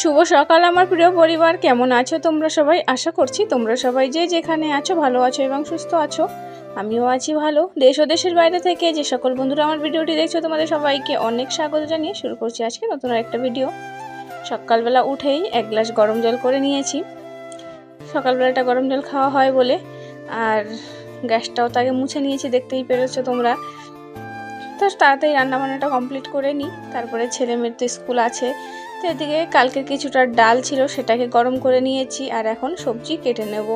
শুভ সকাল আমার প্রিয় পরিবার। কেমন আছো তোমরা সবাই? আশা করছি তোমরা সবাই যে যেখানে আছো ভালো আছো এবং সুস্থ আছো। আমিও আছি ভালো। দেশ ও দেশের বাইরে থেকে যে সকল বন্ধুরা আমার ভিডিওটি দেখছ, তোমাদের সবাইকে অনেক স্বাগত জানিয়ে শুরু করছি আজকে নতুন একটা ভিডিও। সকালবেলা উঠেই এক গ্লাস গরম জল করে নিয়েছি। সকালবেলাটা গরম জল খাওয়া হয় বলে। আর গ্যাসটাও তাকে মুছে নিয়েছি, দেখতেই পেরেছ তোমরা। তো তাড়াতাড়ি রান্নাবান্নাটা কমপ্লিট করে নিই। তারপরে ছেলে মেয়ের তো স্কুল আছে। তো এদিকে কালকের কিছুটা ডাল ছিল, সেটাকে গরম করে নিয়েছি আর এখন সবজি কেটে নেব।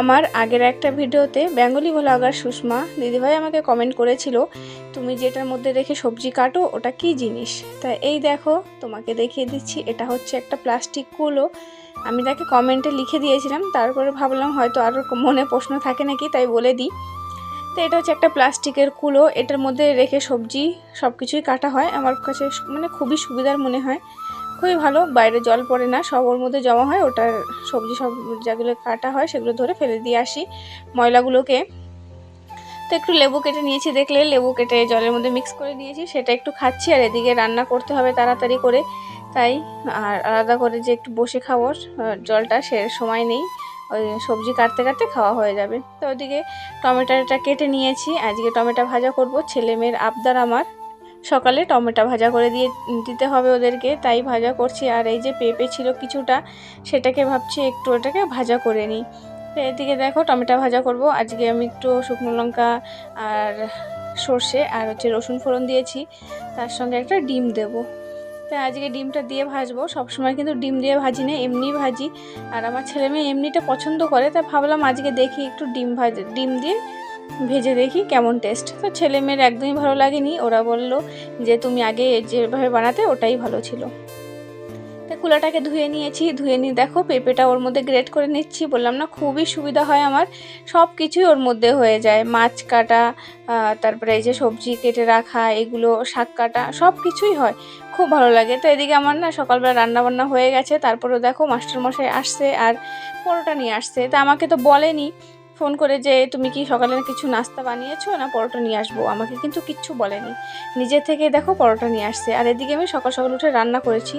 আমার আগের একটা ভিডিওতে বেঙ্গলি ব্লগার সুষমা, দিদিভাই আমাকে কমেন্ট করেছিল, তুমি যেটার মধ্যে রেখে সবজি কাটো, ওটা কি জিনিস? তা এই দেখো, তোমাকে দেখিয়ে দিচ্ছি, এটা হচ্ছে একটা প্লাস্টিক কুলো। আমি তাকে কমেন্টে লিখে দিয়েছিলাম, তারপরে ভাবলাম হয়তো আরও মনে প্রশ্ন থাকে নাকি, তাই বলে দিই। তো এটা হচ্ছে একটা প্লাস্টিকের কুলো। এটার মধ্যে রেখে সবজি সব কিছুই কাটা হয়। আমার কাছে মানে খুবই সুবিধার মনে হয়। খুবই ভালো, বাইরে জল পড়ে না। সব ওর মধ্যে জমা হয় ওটার সবজি সব যেগুলো কাটা হয় সেগুলো ধরে ফেলে দিয়ে আসি ময়লাগুলোকে। তো একটু লেবু কেটে নিয়েছি দেখলে, লেবু কেটে জলের মধ্যে মিক্স করে দিয়েছি। সেটা একটু খাচ্ছি আর এদিকে রান্না করতে হবে তাড়াতাড়ি করে। তাই আর আলাদা করে যে একটু বসে খাব জলটা সে সময় নেই। ওই সবজি কাটতে কাটতে খাওয়া হয়ে যাবে। তো ওদিকে টমেটোটা কেটে নিয়েছি। আজকে টমেটো ভাজা করব। ছেলে মেয়ের আবদার আমার। সকালে টমেটো ভাজা করে দিয়ে দিতে হবে ওদেরকে। তাই ভাজা করছি। আর এই যে পেঁপে ছিল কিছুটা, সেটাকে ভাবছি একটু ওটাকে ভাজা করে নিই। তো এদিকে দেখো টমেটো ভাজা করব। আজকে আমি একটু শুকনো লঙ্কা আর সর্ষে আর হচ্ছে রসুন ফোড়ন দিয়েছি। তার সঙ্গে একটা ডিম দেবো। তাই আজকে ডিমটা দিয়ে ভাজবো। সবসময় কিন্তু ডিম দিয়ে ভাজি না এমনি ভাজি। আর আমার ছেলে মেয়ে এমনিটা পছন্দ করে, তাই ভাবলাম আজকে দেখি একটু ডিম ভাজ, ডিম দিয়ে ভেজে দেখি কেমন টেস্ট তো ছেলে মেয়ের একদমই ভালো লাগেনি। ওরা বলল যে, তুমি আগে যেভাবে বানাতে, ওটাই ভালো ছিল। তা কুলাটাকে ধুয়ে নিয়েছি। ধুয়ে নিয়ে দেখো, পেঁপেটা ওর মধ্যে গ্রেট করে নিচ্ছি। বললাম, না, খুবই সুবিধা হয় আমার। সব কিছুই ওর মধ্যে হয়ে যায়। মাছ কাটা তারপরে এই যে সবজি কেটে রাখা, এগুলো শাক কাটা সব কিছুই হয়। খুব ভালো লাগে। তো এদিকে আমার না সকালবেলা রান্না বান্না হয়ে গেছে, তারপরেও দেখো মাস্টারমশাই আসছে আর পরোটা নিয়ে আসছে। তা আমাকে তো বলেনি, ফোন করে যে তুমি কি সকালে কিছু নাস্তা বানিয়েছো? না, পরোটা নিয়ে আসব। আমাকে কিন্তু কিচ্ছু বলেনি। নিজে থেকে দেখো পরোটা নিয়ে আসছে। আর এদিকে আমি সকাল সকাল উঠে রান্না করেছি।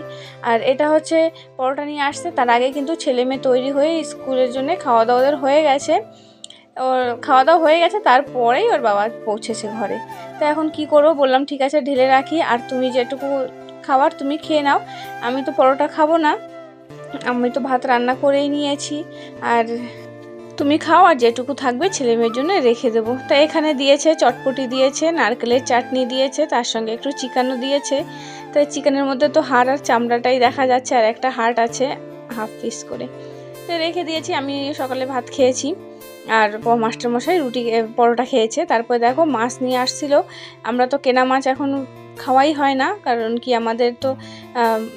আর এটা হচ্ছে পরোটা নিয়ে আসছে, তার আগে কিন্তু ছেলে মেয়ে তৈরি হয়ে স্কুলের জন্য খাওয়া দাওয়া হয়ে গেছে। ওর খাওয়া দাওয়া হয়ে গেছে, তারপরেই ওর বাবা পৌঁছেছে ঘরে। তো এখন কি করব বললাম, ঠিক আছে, ঢেলে রাখি। আর তুমি যেটুকু খাবার তুমি খেয়ে নাও। আমি তো পরোটা খাব না। আমি তো ভাত রান্না করেই নিয়েছি। আর তুমি খাও আর যেটুকু থাকবে ছেলে মেয়ের জন্য রেখে দেবো। তা এখানে দিয়েছে, চটপটি দিয়েছে, নারকেলের চাটনি দিয়েছে, তার সঙ্গে একটু চিকেনও দিয়েছে। তাই চিকেনের মধ্যে তো হাড় আর চামড়াটাই দেখা যাচ্ছে, আর একটা হার্ট আছে, হাফ পিস করে। তো রেখে দিয়েছি, আমি সকালে ভাত খেয়েছি। আর মাস্টারমশাই রুটি পরোটা খেয়েছে। তারপরে দেখো মাছ নিয়ে আসছিল। আমরা তো কেনা মাছ এখন খাওয়াই হয় না, কারণ কি আমাদের তো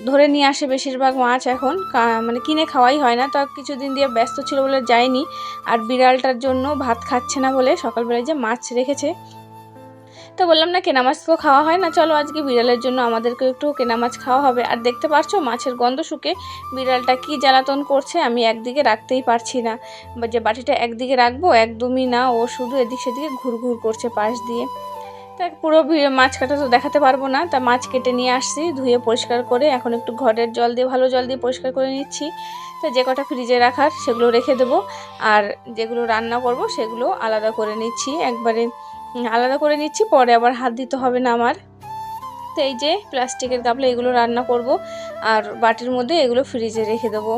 ধরে নিয়ে আসে বেশিরভাগ মাছ এখন। মানে কিনে খাওয়াই হয় না। তো কিছুদিন দিয়ে ব্যস্ত ছিল বলে যায়নি। আর বিড়ালটার জন্য ভাত খাচ্ছে না বলে সকালবেলায় যে মাছ রেখেছে তো বললাম না কেনা মাছ তো খাওয়া হয় না। চলো আজকে বিড়ালের জন্য আমাদেরকে একটু কেনা মাছ খাওয়া হবে। আর দেখতে পারছ, মাছের গন্ধ শুকে বিড়ালটা কি জ্বালাতন করছে আমি একদিকে রাখতেই পারছি না। যে বাটিটা একদিকে রাখব, একদমই না, ও শুধু এদিক সেদিকে ঘুরঘুর করছে পাশ দিয়ে। তা পুরো মাছ কাটা তো দেখাতে পারব না। তা মাছ কেটে নিয়ে আসছি, ধুয়ে পরিষ্কার করে এখন একটু ঘরের জল দিয়ে, ভালো জল দিয়ে পরিষ্কার করে নিচ্ছি। তা যে কটা ফ্রিজে রাখার সেগুলো রেখে দেবো। আর যেগুলো রান্না করব সেগুলো আলাদা করে নিচ্ছি। একবারে আলাদা করে নিচ্ছি, পরে আবার হাত দিতে হবে না আমার। তো এই যে প্লাস্টিকের গাবলা, এগুলো রান্না করব, আর বাটির মধ্যে এগুলো ফ্রিজে রেখে দেবো।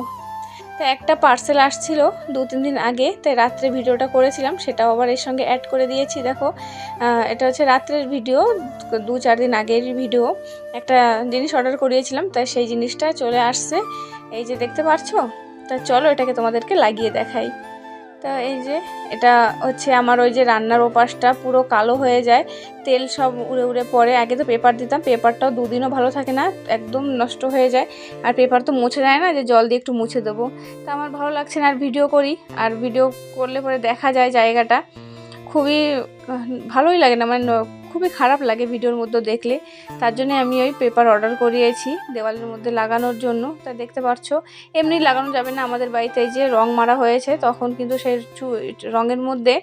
তো একটা পার্সেল আসছিল দু তিন দিন আগে, তাই রাত্রে ভিডিওটা করেছিলাম, সেটাও আবার এর সঙ্গে অ্যাড করে দিয়েছি, দেখো। এটা হচ্ছে রাত্রের ভিডিও, দু চার দিন আগের ভিডিও। একটা জিনিস অর্ডার করিয়েছিলাম, তাই সেই জিনিসটা চলে আসছে। এই যে দেখতে পারছ? তা চলো এটাকে তোমাদেরকে লাগিয়ে দেখাই। তা এই যে, এটা হচ্ছে আমার ওই যে রান্নার ওপাশটা, পুরো কালো হয়ে যায়। তেল সব উড়ে উড়ে পড়ে। আগে তো পেপার দিতাম, পেপারটাও দুদিনও ভালো থাকে না, একদম নষ্ট হয়ে যায়। আর পেপার তো মুছে যায় না, যে জল দিয়ে একটু মুছে দেবো। তা আমার ভালো লাগছে না, আর ভিডিও করি। আর ভিডিও করলে পরে দেখা যায় জায়গাটা। খুবই ভালোই লাগে না মানে খুবই খারাপ লাগে ভিডিওর মধ্যে দেখলে। তার জন্য আমি ওই পেপার অর্ডার করিয়েছি দেওয়ালের মধ্যে লাগানোর জন্য। তা দেখতে পাচ্ছ এমনি লাগানো যাবে না। আমাদের বাড়িতে যে রং মারা হয়েছে, তখন কিন্তু সেই রঙের মধ্যে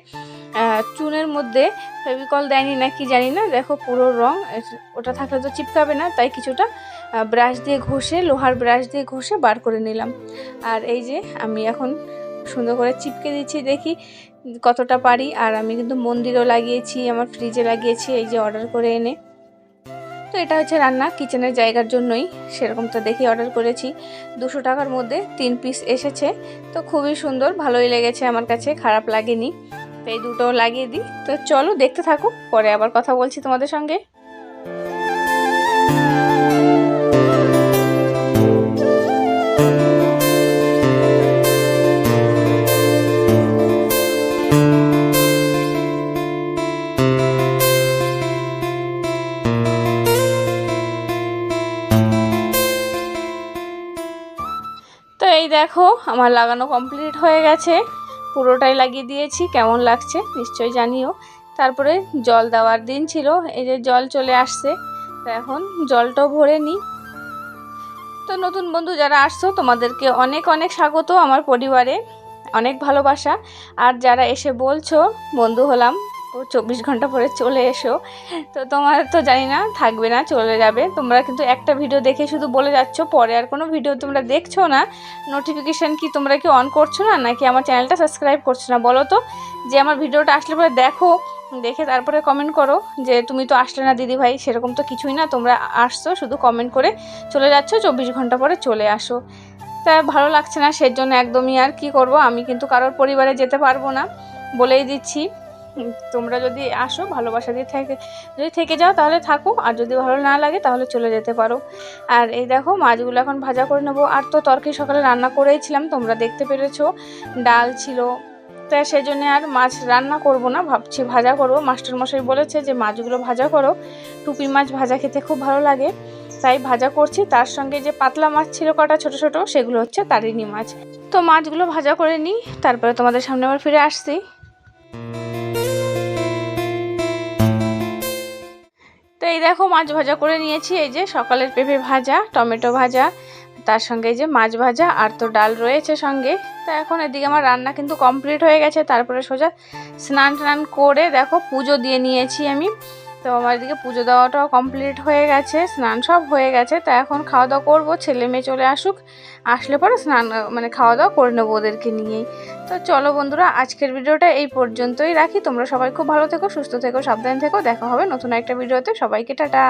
চুনের মধ্যে ফেভিকল দেয়নি না কি জানি না। দেখো পুরো রং ওটা থাকলে তো চিপকাবে না। তাই কিছুটা ব্রাশ দিয়ে ঘষে, লোহার ব্রাশ দিয়ে ঘষে বার করে নিলাম। আর এই যে আমি এখন সুন্দর করে চিপকে দিচ্ছি দেখি কতটা পারি, আর আমি কিন্তু মন্দিরও লাগিয়েছি, আমার ফ্রিজে লাগিয়েছি, এই যে অর্ডার করে এনে। তো এটা হচ্ছে রান্না কিচেনের জায়গার জন্যই সেরকম তো দেখি অর্ডার করেছি। দুশো টাকার মধ্যে তিন পিস এসেছে, তো খুবই সুন্দর, ভালোই লেগেছে আমার কাছে, খারাপ লাগেনি। তো এই দুটো লাগিয়ে দিই, তো চলো দেখতে থাকুক, পরে আবার কথা বলছি তোমাদের সঙ্গে। দেখো, আমার লাগানো কমপ্লিট হয়ে গেছে। পুরোটাই লাগিয়ে দিয়েছি, কেমন লাগছে নিশ্চয়ই জানিও। তারপরে জল দেওয়ার দিন ছিল, এই যে জল চলে আসছে। তো এখন জলটাও ভরে নিই। তো নতুন বন্ধু যারা আসছো, তোমাদেরকে অনেক অনেক স্বাগত আমার পরিবারে। অনেক ভালোবাসা। আর যারা এসে বলছো, বন্ধু হলাম। চব্বিশ ঘণ্টা পরে চলে এসো। তো তোমার তো জানি না, থাকবে না, চলে যাবে। তোমরা কিন্তু একটা ভিডিও দেখে শুধু বলে যাচ্ছ, পরে আর কোনো ভিডিও তোমরা দেখছ না। নোটিফিকেশান কি তোমরা কি অন করছ না, নাকি আমার চ্যানেলটা সাবস্ক্রাইব করছ না, বলো তো? যে আমার ভিডিওটা আসলে পরে দেখো, দেখে তারপরে কমেন্ট করো যে তুমি তো আসলে না দিদি ভাই, সেরকম তো কিছুই না, তোমরা আসছো, শুধু কমেন্ট করে চলে যাচ্ছ, চব্বিশ ঘণ্টা পরে চলে আসো। তা ভালো লাগছে না সের জন্য একদমই আর কি করব, আমি কিন্তু কারোর পরিবারে যেতে পারব না বলেই দিচ্ছি। তোমরা যদি আসো, ভালোবাসা দিয়ে থেকে, যদি থেকে যাও তাহলে থাকো, আর যদি ভালো না লাগে তাহলে চলে যেতে পারো। আর এই দেখো, মাছগুলো এখন ভাজা করে নেব। আর তো তরকারি সকালে রান্না করেইছিলাম, তোমরা দেখতে পেরেছ। ডাল ছিল। তাই সেই জন্য আর মাছ রান্না করব না, ভাবছি ভাজা করব। মাস্টারমশাই বলেছে যে, মাছগুলো ভাজা করো। টুপি মাছ ভাজা খেতে খুব ভালো লাগে। তাই ভাজা করছি। তার সঙ্গে যে পাতলা মাছ ছিল, কটা ছোট ছোট, সেগুলো হচ্ছে তারিনি মাছ। তো মাছগুলো ভাজা করে নিই। তারপরে তোমাদের সামনে আবার ফিরে আসছি। তো এই দেখো মাছ ভাজা করে নিয়েছি, এই যে সকালের পেঁপে ভাজা, টমেটো ভাজা, তার সঙ্গে এই যে মাছ ভাজা আর তো ডাল রয়েছে সঙ্গে। তো এখন এদিকে আমার রান্না কিন্তু কমপ্লিট হয়ে গেছে, তারপরে সোজা স্নান টান করে দেখো পুজো দিয়ে নিয়েছি আমি। তো আমার এদিকে পুজো দেওয়াটাও কমপ্লিট হয়ে গেছে, স্নান সব হয়ে গেছে, তা এখন খাওয়া দাওয়া করব, ছেলে মেয়ে চলে আসুক, আসলে পরে স্নান মানে খাওয়া দাওয়া করে নেব ওদেরকে নিয়েই। তো চলো বন্ধুরা, আজকের ভিডিওটা এই পর্যন্তই রাখি, তোমরা সবাই খুব ভালো থেকো, সুস্থ থেকো, সাবধান থেকো, দেখা হবে নতুন একটা ভিডিওতে, সবাইকে টাটা।